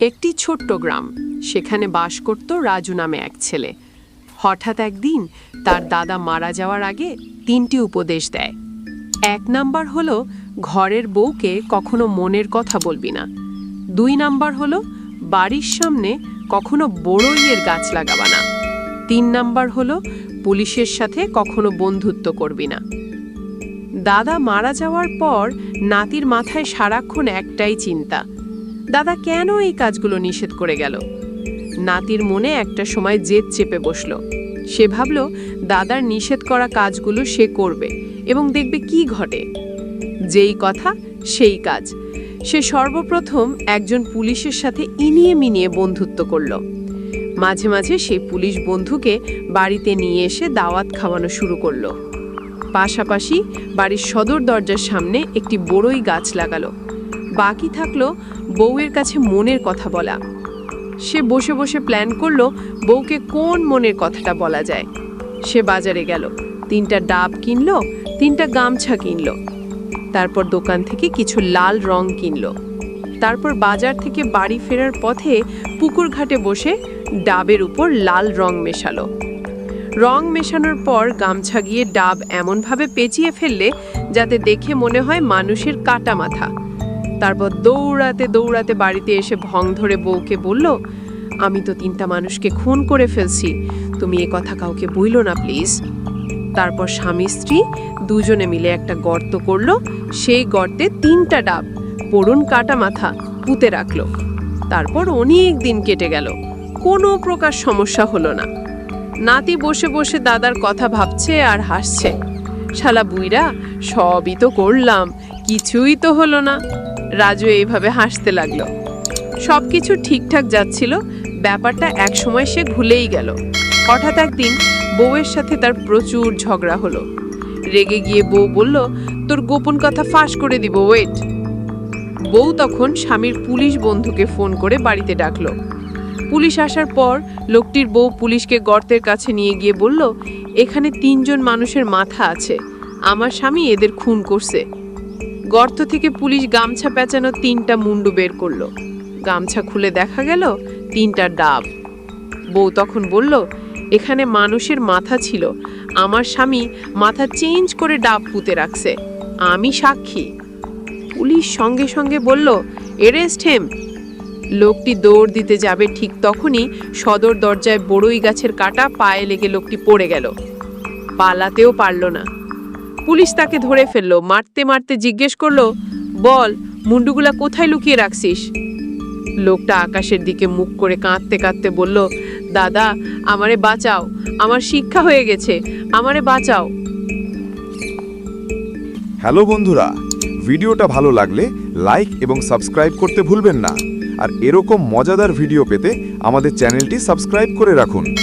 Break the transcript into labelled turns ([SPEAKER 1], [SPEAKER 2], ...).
[SPEAKER 1] একটি ছোট্ট গ্রাম। সেখানে বাস করত রাজু নামে এক ছেলে। হঠাৎ একদিন তার দাদা মারা যাওয়ার আগে তিনটি উপদেশ দেয়। এক নাম্বার হলো, ঘরের বউকে কখনো মনের কথা বলবি না। দুই নাম্বার হলো, বাড়ির সামনে কখনো বড়ইয়ের গাছ লাগাবা না। তিন নাম্বার হলো, পুলিশের সাথে কখনো বন্ধুত্ব করবি না। দাদা মারা যাওয়ার পর নাতির মাথায় সারাক্ষণ একটাই চিন্তা দাদা কেন এই কাজগুলো নিষেধ করে গেল? নাতির মনে একটা সময় জেদ চেপে বসল। সে ভাবল, দাদার নিষেধ করা কাজগুলো সে করবে এবং দেখবে কি ঘটে। যেই কথা, সেই কাজ। সে সর্বপ্রথম একজন পুলিশের সাথে ইনিয়ে মিনিয়ে বন্ধুত্ব করল। মাঝে মাঝে সেই পুলিশ বন্ধুকে বাড়িতে নিয়ে এসে দাওয়াত খাওয়ানো শুরু করল। পাশাপাশি বাড়ির সদর দরজার সামনে একটি বড়ই গাছ লাগালো। বাকি থাকল বউয়ের কাছে মনের কথা বলা। সে বসে বসে প্ল্যান করল বউকে কোন মনের কথাটা বলা যায়। সে বাজারে গেল, তিনটা ডাব কিনলো, তিনটা গামছা কিনলো। তারপর দোকান থেকে কিছু লাল রং কিনলো। তারপর বাজার থেকে বাড়ি ফেরার পথে পুকুর ঘাটে বসে ডাবের উপর লাল রং মেশালো। রং মেশানোর পর গামছা গিয়ে ডাব এমনভাবে পেঁচিয়ে ফেললে যাতে দেখে মনে হয় মানুষের কাটা মাথা। তারপর দৌড়াতে দৌড়াতে বাড়িতে এসে ভং ধরে বউকে বলল, আমি তো তিনটা মানুষকে খুন করে ফেলছি, তুমি এ কথা কাউকে বইল না, প্লিজ। তারপর স্বামী স্ত্রী দুজনে মিলে একটা গর্ত করল, সেই গর্তে তিনটা ডাব, পড়ুন কাটা মাথা পুঁতে রাখল। তারপর অনেক দিন কেটে গেল, কোনো প্রকার সমস্যা হলো না। নাতি বসে বসে দাদার কথা ভাবছে আর হাসছে, শালা বুইরা সবই তো করলাম, কিছুই তো হলো না। রাজু এইভাবে হাসতে লাগল। সব কিছু ঠিকঠাক যাচ্ছিল, ব্যাপারটা এক সময় সে ভুলেই গেল। হঠাৎ একদিন বউয়ের সাথে তার প্রচুর ঝগড়া হলো। রেগে গিয়ে বউ বলল, তোর গোপন কথা ফাঁস করে দিব, ওয়েট। বউ তখন স্বামীর পুলিশ বন্ধুকে ফোন করে বাড়িতে ডাকলো। পুলিশ আসার পর লোকটির বউ পুলিশকে গর্তের কাছে নিয়ে গিয়ে বলল, এখানে তিনজন মানুষের মাথা আছে। আমার স্বামী এদের খুন করছে। গর্ত থেকে পুলিশ গামছা পেঁচানো তিনটা মুন্ডু বের করল। গামছা খুলে দেখা গেল তিনটা ডাব। বউ তখন বলল, এখানে মানুষের মাথা ছিল। আমার স্বামী মাথা চেঞ্জ করে ডাব পুঁতে রাখছে। আমি সাক্ষী। পুলিশ সঙ্গে সঙ্গে বলল এরেস্ট হেম লোকটি দৌড় দিতে যাবে ঠিক তখনই সদর দরজায় বড়ই গাছের কাটা পায়ে লেগে লোকটি পড়ে গেল। পালাতেও পারল না। পুলিশ তাকে ধরে ফেলল, মারতে মারতে জিজ্ঞেস করল, বল, মুন্ডুগুলা কোথায় লুকিয়ে রাখছিস? লোকটা আকাশের দিকে মুখ করে কাঁদতে কাঁদতে বলল, দাদা, আমারে বাঁচাও, আমার শিক্ষা হয়ে গেছে, আমারে বাঁচাও।
[SPEAKER 2] হ্যালো বন্ধুরা, ভিডিওটা ভালো লাগলে লাইক এবং সাবস্ক্রাইব করতে ভুলবেন না। আর এরকম মজাদার ভিডিও পেতে আমাদের চ্যানেলটি সাবস্ক্রাইব করে রাখুন।